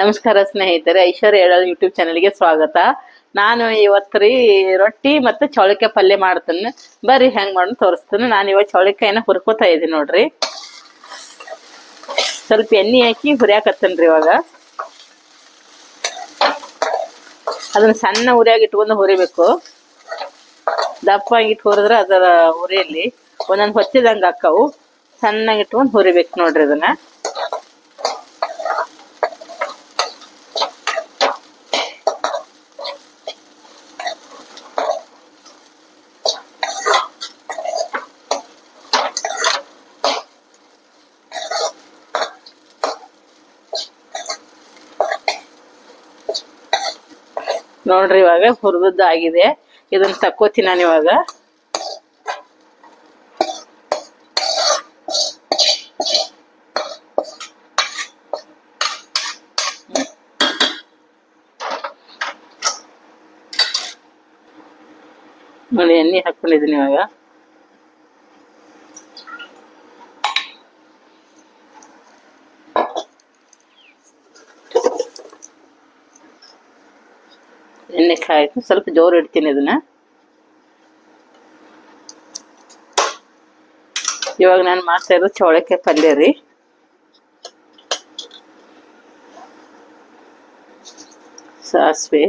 ನಮಸ್ಕಾರ ಸ್ನೇಹಿತರೆ ಐಶ್ವರ್ಯ ಹೇಳಲ್ ಯೂಟ್ಯೂಬ್ ಚಾನಲ್ಗೆ ಸ್ವಾಗತ. ನಾನು ಇವತ್ತು ರೀ ರೊಟ್ಟಿ ಮತ್ತು ಚೌಳಿಕಾಯಿ ಪಲ್ಯ ಮಾಡ್ತೇನೆ. ಬರ್ರಿ, ಹೆಂಗೆ ಮಾಡೋದು ತೋರಿಸ್ತೇನೆ. ನಾನು ಇವಾಗ ಚೌಳಿಕಾಯಿನ ಹುರ್ಕೋತಾ ಇದ್ದೀನಿ ನೋಡ್ರಿ. ಸ್ವಲ್ಪ ಎಣ್ಣೆ ಹಾಕಿ ಹುರಿಯಾಕತ್ತೇನೆ ರೀ ಇವಾಗ. ಅದನ್ನ ಸಣ್ಣ ಹುರಿಯಾಗಿ ಇಟ್ಕೊಂಡು ಹುರಿಬೇಕು. ದಪ್ಪ ಆಗಿಟ್ಟು ಹುರಿದ್ರೆ ಅದರ ಉರಿಯಲ್ಲಿ ಒಂದೊಂದು ಹೊತ್ತಿದಂಗೆ ಹಾಕಾವು. ಸಣ್ಣಗೆ ಇಟ್ಕೊಂಡು ಹುರಿಬೇಕು ನೋಡ್ರಿ ಅದನ್ನ ನೋಡ್ರಿ ಇವಾಗ ಹುರಿದದ್ದು ಆಗಿದೆ. ಇದನ್ನ ತಕ್ಕೋತೀನಿ ನಾನು ಇವಾಗ. ನೋಡಿ ಎಣ್ಣೆ ಹಾಕೊಂಡಿದ್ದೀನಿ ಇವಾಗ. ಕಾಯ್ತು ಸ್ವಲ್ಪ ಜೋರು ಇಡ್ತೀನಿ ಇದನ್ನ. ಇವಾಗ ನಾನು ಮಾಡ್ತಾ ಇರೋದು ಚೌಳಿಕಾಯಿ ಪಲ್ಯ ರೀ. ಸಾಸಿವೆ.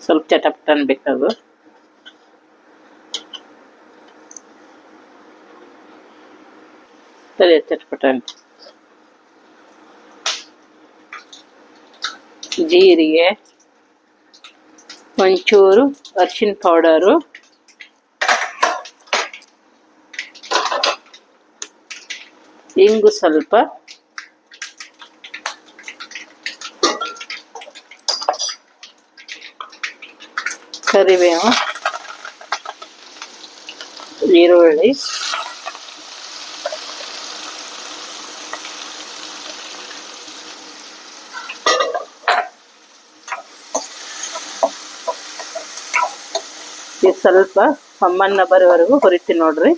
ಸ್ವಲ್ಪ ಚಟಪಟ ಅನ್ಬೇಕದು ಸರಿ ಚಟಪಟ ಅಂತ ಜೀರಿಗೆ ಒಂಚೂರು ಅರ್ಶಿನ ಪೌಡರು ಇಂಗು ಸ್ವಲ್ಪ ಕರಿಬೇವು ಈರುಳ್ಳಿ. ಇದು ಸ್ವಲ್ಪ ಅಮ್ಮನ್ನ ಬರೋವರೆಗೂ ಹುರಿತೀನಿ ನೋಡ್ರಿ.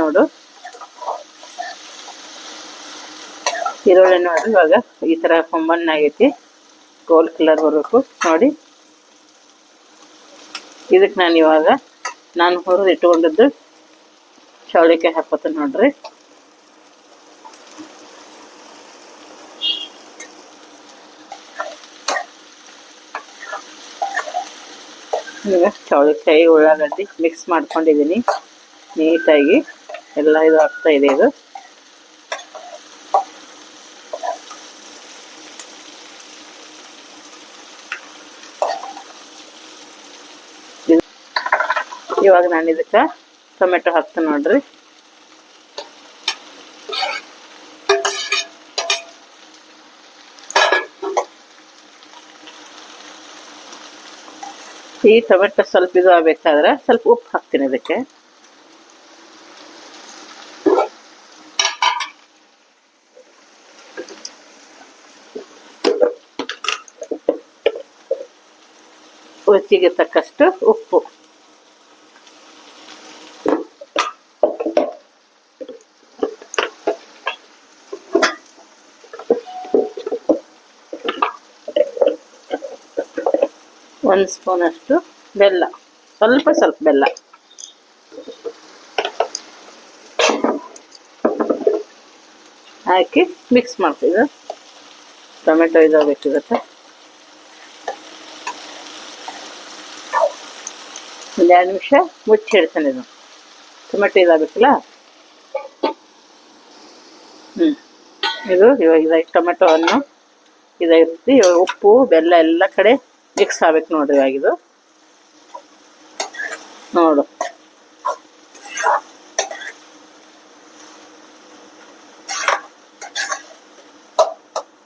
ನೋಡು. ಈರುಳ್ಳಿ ನೋಡ್ರಿ ಇವಾಗ ಈ ತರ ಆಗೈತಿ. ಗೋಲ್ಡ್ ಕಲರ್ ಬರಬೇಕು, ನೋಡಿ. ಇದಕ್ಕೆ ನಾನು ಇವಾಗ ನಾನು ಹುರಿದು ಇಟ್ಕೊಂಡಿದ್ದು ಚೌಳಿಕಾಯಿ ಹಾಕೋತೀನಿ ನೋಡ್ರಿ. ಈಗ ಚೌಳಿಕಾಯಿ ಉಳ್ಳಾಗಡ್ಡಿ ಮಿಕ್ಸ್ ಮಾಡ್ಕೊಂಡಿದ್ದೀನಿ ನೀಟಾಗಿ ಎಲ್ಲ ಇದು ಆಗ್ತಾ ಇದೆ ಇದು. ಇವಾಗ ನಾನು ಇದಕ್ಕೆ ಟೊಮೆಟೊ ಹಾಕ್ತೇನೆ ನೋಡ್ರಿ. ಈ ಟೊಮೆಟೊ ಸ್ವಲ್ಪ ಇದು ಆಗ್ಬೇಕಾದ್ರೆ ಸ್ವಲ್ಪ ಉಪ್ಪು ಹಾಕ್ತೀನಿ ಇದಕ್ಕೆ ರುಚಿಗೆ ತಕ್ಕಷ್ಟು ಉಪ್ಪು. ಒಂದು ಸ್ಪೂನಷ್ಟು ಬೆಲ್ಲ. ಸ್ವಲ್ಪ ಸ್ವಲ್ಪ ಬೆಲ್ಲ. ಹಾಕಿ ಮಿಕ್ಸ್ ಮಾಡ್ತೀವಿ. ಟೊಮೆಟೊ ಇದಾಗಬೇಕಿರುತ್ತೆ ಒಂದು ಎರಡು ನಿಮಿಷ ಮುಚ್ಚಿ ಇಡ್ತಾನೆ ಇದು ಟೊಮೆಟೊ ಇದಾಗಬೇಕಲ್ಲ? ಹ್ಞೂ ಇದು ಇವಾಗ ಇದಾಗಿ ಟೊಮೆಟೊ ಹಣ್ಣು ಇದಾಗಿರುತ್ತೆ. ಇವಾಗ ಉಪ್ಪು, ಬೆಲ್ಲ ಎಲ್ಲ ಕಡೆ ಮಿಕ್ಸ್ ಆಗ್ಬೇಕು ನೋಡ್ರಿ ಇದು ನೋಡು.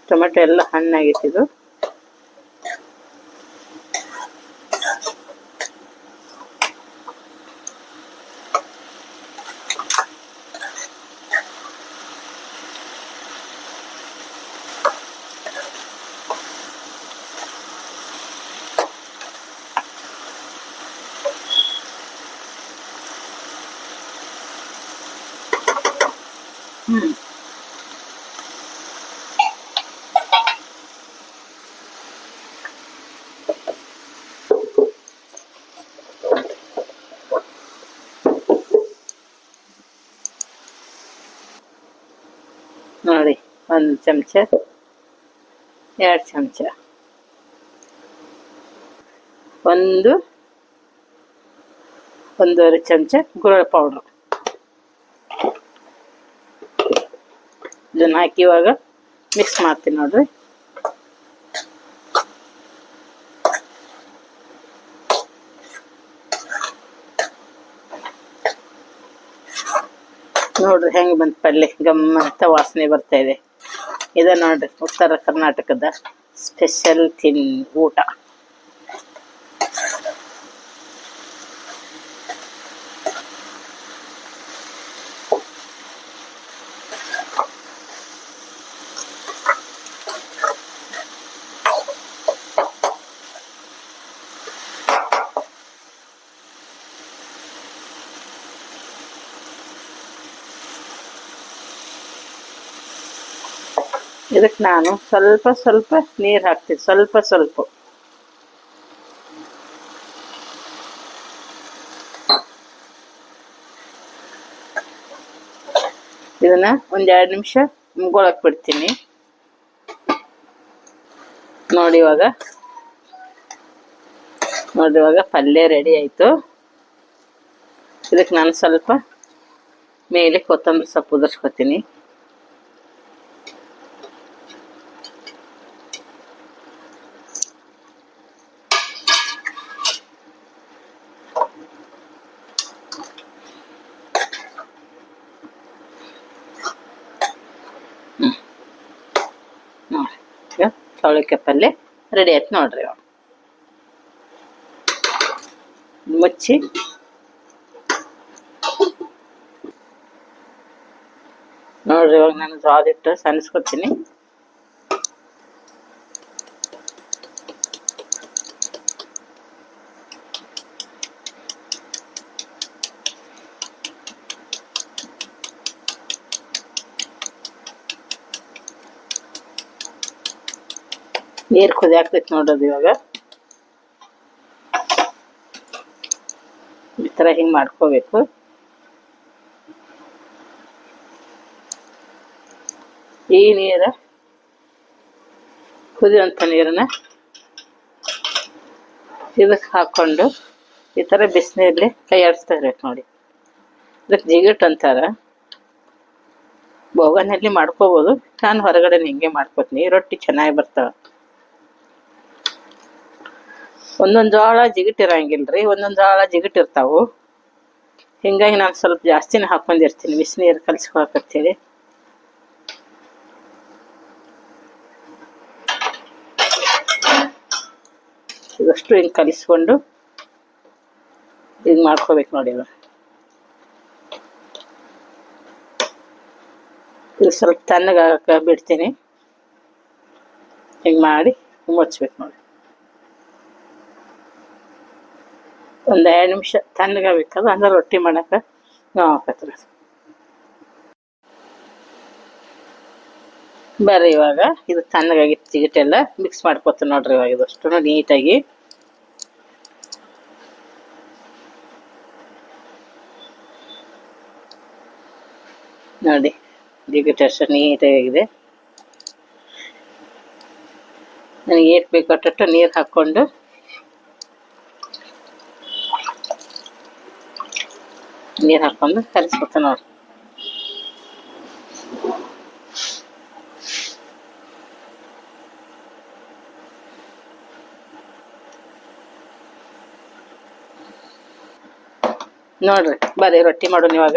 ಟೊಮೆಟೊ ಎಲ್ಲ ಹಣ್ಣಾಗೈತಿ ಇದು ನೋಡಿ ಒಂದು ಚಮಚ ಎರಡು ಚಮಚ. ಒಂದು ಒಂದೂವರೆ ಚಮಚ ಗುರಳ ಪೌಡ್ರು ಇದನ್ನ ಹಾಕಿ ಇವಾಗ ಮಿಕ್ಸ್ ಮಾಡ್ತೀನಿ ನೋಡ್ರಿ. ನೋಡ್ರಿ ಹೆಂಗ್ ಬಂತ ಪಲ್ಯ ಗಮ್ಮಂತ ವಾಸನೆ ಬರ್ತಾ ಇದೆ. ಇದ ನೋಡ್ರಿ ಉತ್ತರ ಕರ್ನಾಟಕದ ಸ್ಪೆಷಲ್ ತಿನ್ ಊಟ. ಇದಕ್ಕೆ ನಾನು ಸ್ವಲ್ಪ ಸ್ವಲ್ಪ ನೀರು ಹಾಕ್ತೀನಿ, ಸ್ವಲ್ಪ ಸ್ವಲ್ಪ. ಇದನ್ನ ಒಂದೆರಡು ಎರಡು ನಿಮಿಷ ಮುಗೊಳಕ್ ಬಿಡ್ತೀನಿ. ನೋಡಿ ಇವಾಗ. ನೋಡಿ ಇವಾಗ ಪಲ್ಯ ರೆಡಿ ಆಯಿತು. ಇದಕ್ಕೆ ನಾನು ಸ್ವಲ್ಪ ಮೇಲೆ ಕೊತ್ತಂಬರಿ ಸೊಪ್ಪು ಉದುರ್ಸ್ಕೊತೀನಿ ನೋಡ್ರಿ ಈಗ ಚೌಳಿಕಾಯಿ ಪಲ್ಯ ರೆಡಿ ಆಯ್ತು ನೋಡ್ರಿ ಇವಾಗ. ಮುಚ್ಚಿ. ನೋಡ್ರಿ ಇವಾಗ ನಾನು ಜೋಳದಿಟ್ಟು ಸನ್ಸ್ಕೊತೀನಿ ನೀರು ಕುದಿ ಆಗ್ತೈತಿ ನೋಡೋದು ಇವಾಗ. ಈ ಥರ ಹಿಂಗೆ ಮಾಡ್ಕೋಬೇಕು. ಈ ನೀರ ಕುದಿಯುವಂಥ ನೀರನ್ನ ಇದಕ್ಕೆ ಹಾಕ್ಕೊಂಡು ಈ ಥರ ಬಿಸಿನೀರಲ್ಲಿ ಕೈ ಇರ್ಬೇಕು ನೋಡಿ. ಇದಕ್ಕೆ ಜಿಗಿಟ್ ಅಂತಾರ. ಬೋಗನಲ್ಲಿ ಮಾಡ್ಕೋಬೋದು. ನಾನು ಹೊರಗಡೆ ಹಿಂಗೆ ಮಾಡ್ಕೋತೀನಿ. ರೊಟ್ಟಿ ಚೆನ್ನಾಗಿ ಬರ್ತಾವ. ಒಂದೊಂದು ಜೋಳ ಜಿಗಿಟಿರಂಗಿಲ್ರಿ ಒಂದೊಂದು ಜೋಳ ಜಿಗಿಟಿರ್ತಾವು ಹಿಂಗಾಗಿ ನಾನು ಸ್ವಲ್ಪ ಜಾಸ್ತಿನೇ ಹಾಕೊಂಡಿರ್ತೀನಿ, ಬಿಸಿನೀರು ಕಲಿಸ್ಕೊಳಕತ್ತೇಳಿ ಇದಷ್ಟು ಹಿಂಗೆ ಕಲಿಸ್ಕೊಂಡು ಇದು ಮಾಡ್ಕೋಬೇಕು ನೋಡಿ ಇದು ಸ್ವಲ್ಪ ತಣ್ಣಗಾಗಕ್ಕೆ ಬಿಡ್ತೀನಿ. ಹಿಂಗೆ ಮಾಡಿ ಮುಚ್ಚಬೇಕು ನೋಡಿ. ಒಂದು ಎರಡು ನಿಮಿಷ ತಣ್ಣಗಾಗಬೇಕಲ್ಲ ಅಂದ್ರೆ ರೊಟ್ಟಿ ಮಾಡೋಕೆ ಬರ್ರಿ ಇವಾಗ, ಇದು ತಣ್ಣಗಾಗಿತ್ತು ಜಿಗಿಟೆಲ್ಲ ಮಿಕ್ಸ್ ಮಾಡ್ಕೊತೀನಿ ನೋಡ್ರಿ ಇವಾಗ ಇದಷ್ಟು ನೀಟಾಗಿ. ನೋಡಿ ಜಿಗಿಟ್ ಅಷ್ಟು ನೀಟಾಗಿದೆ. ನನಗೆ ಏಟ್ ಬೇಕು ಅಟ್ಟು ನೀರು ಹಾಕ್ಕೊಂಡು ನೀರು ಹಾಕೊಂಡು ಕಲಿಸ್ಕೊತ ನೋಡ್ರಿ. ನೋಡ್ರಿ ಬರ್ರಿ ರೊಟ್ಟಿ ಮಾಡೋಣ ಇವಾಗ.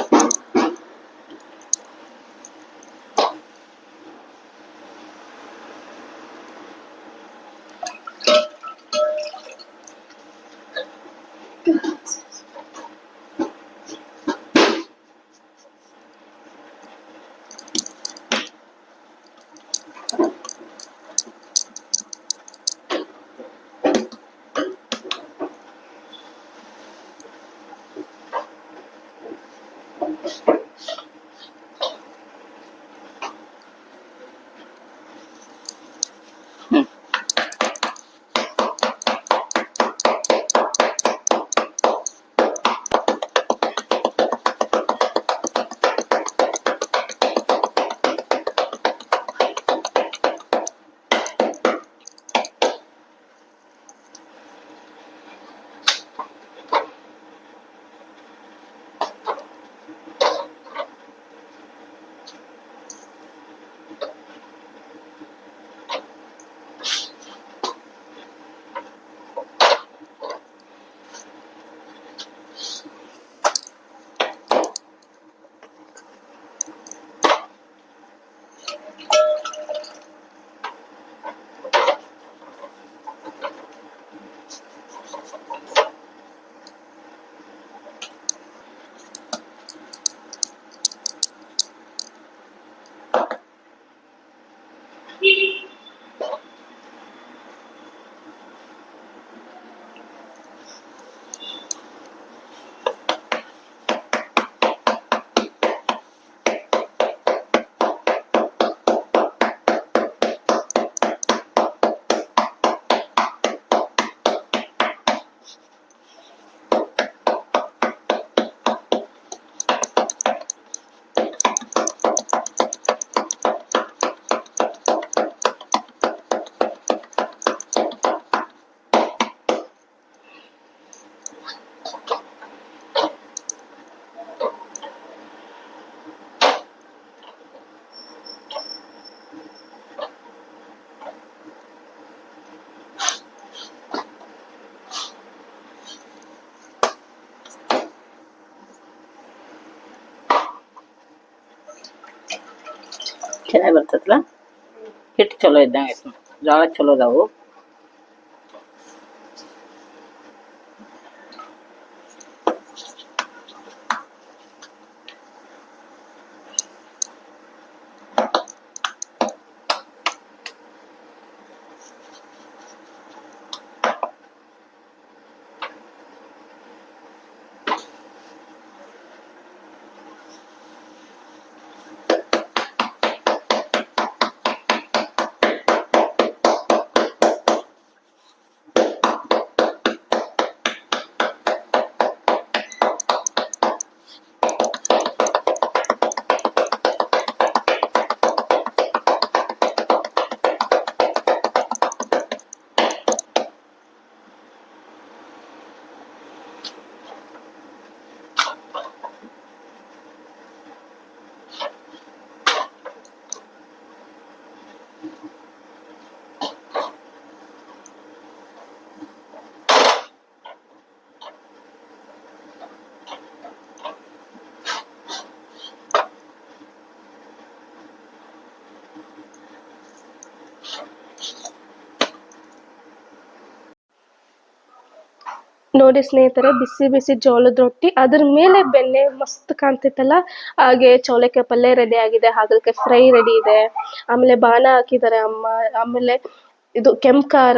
ಚೆನ್ನಾಗಿ ಬರ್ತೈತಲ್ಲ ಹಿಟ್ಟು ಚಲೋ ಇದ್ದಂಗೆ ಐತೆ ಜೋಳ ಚಲೋ ಅದಾವು. ನೋಡಿ ಸ್ನೇಹಿತರೆ, ಬಿಸಿ ಬಿಸಿ ಜೋಳದ ರೊಟ್ಟಿ, ಅದ್ರ ಮೇಲೆ ಬೆಣ್ಣೆ ಮಸ್ತ್ ಕಾಣ್ತಿತ್ತಲ್ಲ, ಹಾಗೆ ಚೌಳಿಕಾಯಿ ಪಲ್ಯ ರೆಡಿ ಆಗಿದೆ, ಹಾಗಲಕಾಯಿ ಫ್ರೈ ರೆಡಿ ಇದೆ. ಆಮೇಲೆ ಬಾಣ ಹಾಕಿದ್ದಾರೆ ಅಮ್ಮ, ಆಮೇಲೆ ಇದು ಕೆಂಪು ಖಾರ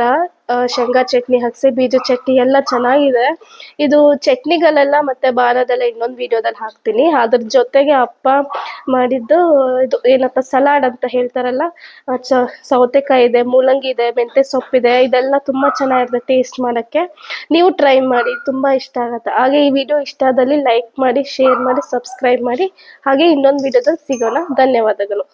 ಶೇಂಗಾ ಚಟ್ನಿ ಹಸಿ ಬೀಜ ಚಟ್ನಿ ಎಲ್ಲ ಚೆನ್ನಾಗಿದೆ. ಇದು ಚಟ್ನಿಗಳೆಲ್ಲ ಮತ್ತೆ ಬಾರದೆಲ್ಲ ಇನ್ನೊಂದು ವಿಡಿಯೋದಲ್ಲಿ ಹಾಕ್ತೀನಿ. ಅದ್ರ ಜೊತೆಗೆ ಅಪ್ಪ ಮಾಡಿದ್ದು ಇದು ಏನಪ್ಪ, ಸಲಾಡ್ ಅಂತ ಹೇಳ್ತಾರಲ್ಲ ಸೌತೆಕಾಯಿ ಇದೆ, ಮೂಲಂಗಿ ಇದೆ, ಮೆಂತ್ಯ ಸೊಪ್ಪಿದೆ ಇದೆಲ್ಲ ತುಂಬ ಚೆನ್ನಾಗಿರುತ್ತೆ ಟೇಸ್ಟ್ ಮಾಡೋಕ್ಕೆ. ನೀವು ಟ್ರೈ ಮಾಡಿ, ತುಂಬ ಇಷ್ಟ ಆಗುತ್ತೆ. ಹಾಗೆ ಈ ವಿಡಿಯೋ ಇಷ್ಟ ಆದಲ್ಲಿ ಲೈಕ್ ಮಾಡಿ, ಶೇರ್ ಮಾಡಿ, ಸಬ್ಸ್ಕ್ರೈಬ್ ಮಾಡಿ. ಹಾಗೆ ಇನ್ನೊಂದು ವಿಡಿಯೋದಲ್ಲಿ ಸಿಗೋಣ. ಧನ್ಯವಾದಗಳು.